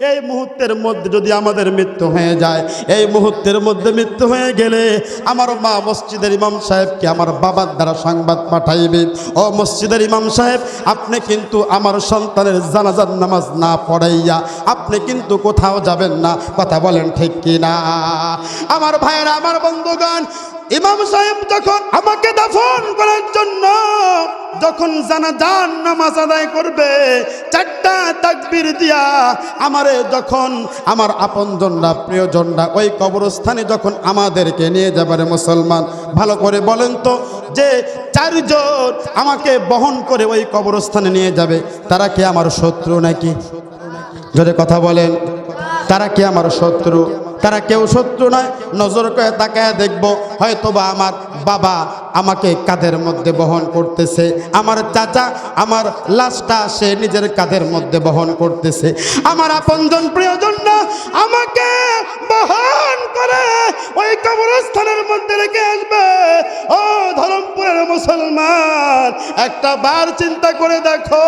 এই মুহূর্তের মধ্যে যদি আমাদের মৃত্যু হয়ে যায়, এই মুহূর্তের মধ্যে মৃত্যু হয়ে গেলে আমার মা মসজিদের ইমাম সাহেবকে আমার বাবার দ্বারা সংবাদ পাঠাইবে। ও মসজিদের ইমাম সাহেব, আপনি কিন্তু আমার সন্তানের জানাজার নামাজ না পড়াইয়া আপনি কিন্তু কোথাও যাবেন না। কথা বলেন ঠিক কি না আমার ভাইয়েরা, আমার বন্ধুগণ, ইমাম সাহেব যখন আমাকে জন্য যখন জানাজান নামাজ আদায় করবে, চারটা তাকবীর দিয়া আমারে যখন, আমার আপনজনরা, প্রিয়জনরা ওই কবরস্থানে যখন আমাদেরকে নিয়ে যাবারে মুসলমান, ভালো করে বলেন তো, যে চারজন আমাকে বহন করে ওই কবরস্থানে নিয়ে যাবে, তারা কি আমার শত্রু নাকি? যদি কথা বলেন, তারা কি আমার শত্রু? তারা কেউ শত্রু নয়। নজর করে তাকায় দেখব, হয়তোবা আমার বাবা আমাকে কাঁধের মধ্যে বহন করতেছে। আমার চাচা, আমার লাশটা সে নিজের কাঁধের মধ্যে বহন করতেছে। আমার আপনজন প্রিয়জনরা আমাকে বহন করে ওই কবরস্থানের মধ্যে রেখে আসবে। ও ধরমপুরের মুসলমান, একটা বার চিন্তা করে দেখো,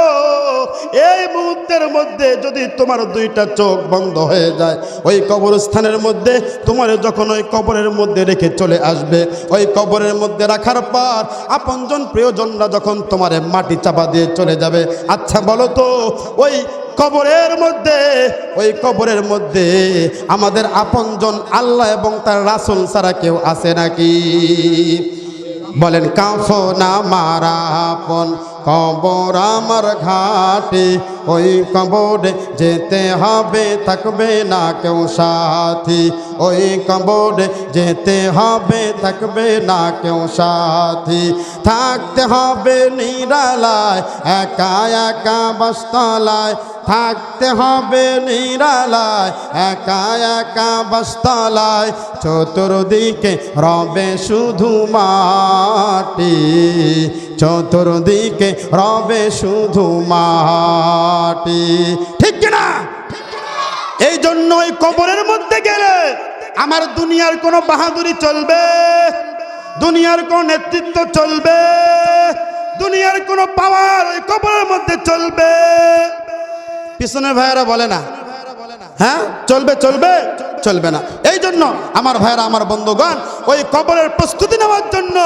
এই মুহূর্তের মধ্যে যদি তোমার দুইটা চোখ বন্ধ হয়ে যায়, ওই কবরস্থানের মধ্যে তোমার যখন ওই কবরের মধ্যে রেখে চলে আসবে, ওই কবরের মধ্যে রাখার পর আপনজন প্রিয়জনরা যখন তোমার মাটি চাপা দিয়ে চলে যাবে। আচ্ছা বলো তো, ওই কবরের মধ্যে, ওই কবরের মধ্যে আমাদের আপনজন আল্লাহ এবং তার রাসুল ছাড়া কেউ আছে নাকি? বলেন কাফো না মারা আপন, কবর আমার ঘাটে ওই কবরে যেতে হবে, থাকবে না কেউ সাথী। ওই কবরে যেতে হবে, থাকবে না কেউ সাথী। থাকতে হবে নিরালায়, একা একা বস্তলায়। থাকতে হবে নিরালায়, একা একা বস্তলায়। চতুর্দিকে রবে শুধু মাটি। চতুর্দিকে রবে শুধু মাটি। ঠিক কিনা? এই জন্য ওই কবরের মধ্যে গেলে আমার দুনিয়ার কোনো বাহাদুরি চলবে, দুনিয়ার কোন নেতৃত্ব চলবে, দুনিয়ার কোনো পাওয়ার ওই কবরের মধ্যে চলবে। পিছনের ভাইয়েরা বলে না হ্যাঁ? চলবে চলবে? চলবে না। এই জন্য আমার ভাইয়েরা, আমার বন্ধুগণ, ওই কবরের প্রস্তুতি নেওয়ার জন্য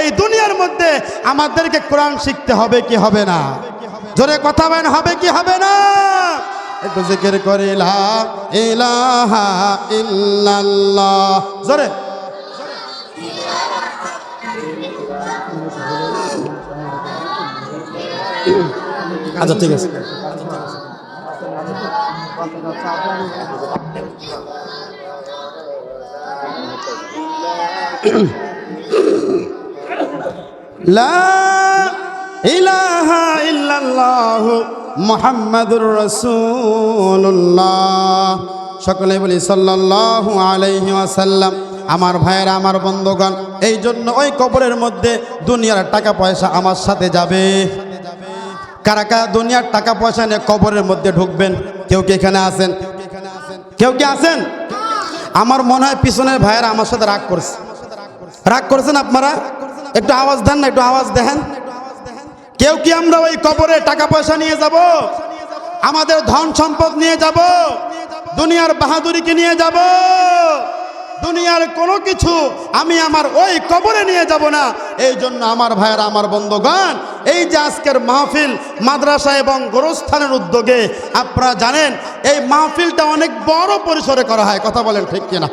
এই দুনিয়ার মধ্যে আমাদেরকে কোরআন শিখতে হবে কি হবে না? জোরে কথা বলেন, হবে কি হবে না? একটু জিকির করে ইলাহা ইল্লাল্লাহ। জোরে। আচ্ছা ঠিক আছে। লা ইলাহা ইল্লাল্লাহ মুহাম্মাদুর রাসূলুল্লাহ। সকলে বলি সাল্লাল্লাহু আলাইহি ওয়াসাল্লাম। আমার ভাইয়েরা, আমার বন্ধুগণ এই জন্য ওই কবরের মধ্যে দুনিয়ার টাকা পয়সা আমার সাথে যাবে। কারা কারা দুনিয়ার টাকা পয়সা নিয়ে কবরের মধ্যে ঢুকবেন? কেউ কি এখানে আছেন? কেউ কি আছেন? আমার মনে হয় পিছনের ভাইয়েরা আমার সাথে রাগ করছে। রাগ করছেন আপনারা? একটু আওয়াজ দেন না, একটু আওয়াজ দেখেন কেউ কি আমরা ওই কবরে টাকা পয়সা নিয়ে যাব? আমাদের ধন সম্পদ নিয়ে যাব? দুনিয়ার বাহাদুরিকে নিয়ে যাব? দুনিয়ার কোনো কিছু আমি আমার ওই কবরে নিয়ে যাব না। এই জন্য আমার ভাইয়েরা, আমার বন্ধুগণ এই যে আজকের মাহফিল মাদ্রাসা এবং গোরস্থানের উদ্যোগে, আপনারা জানেন, এই মাহফিলটা অনেক বড় পরিসরে করা হয়, কথা বলেন ঠিক কিনা?